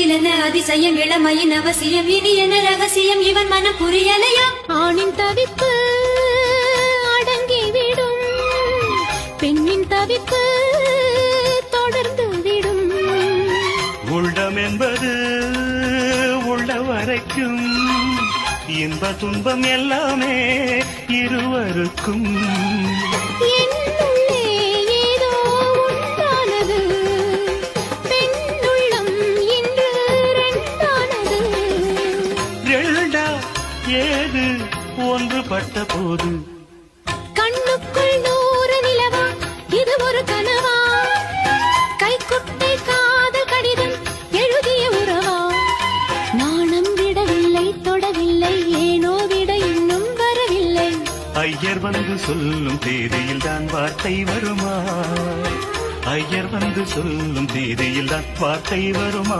இதில் என்ன அதிசயம் இளமையின் அவசியம் இனி என்ன ரகசியம்? இவன் மனம் புரியலையா? ஆணின் தவிப்பு அடங்கிவிடும். பெண்ணின் தவிப்பு தொடர்ந்து விடும். உள்ளம் என்பது உள்ள வரைக்கும் இன்ப துன்பம் எல்லாமே இருவருக்கும். ஏது? ஒன்றுபட்ட போது. கண்ணுக்குள் நூறு நிலவா இது ஒரு கனவா? கைக்குட்டை காதல் கடிதம் எழுதிய உறவா? நாணம் விடவில்லை தொடவில்லை ஏனோ விட இன்னும் வரவில்லை. ஐயர் வந்து சொல்லும் தேதியில் தான் வார்த்தை வருமா? ஐயர் வந்து சொல்லும் தேதியில் தான் வார்த்தை வருமா?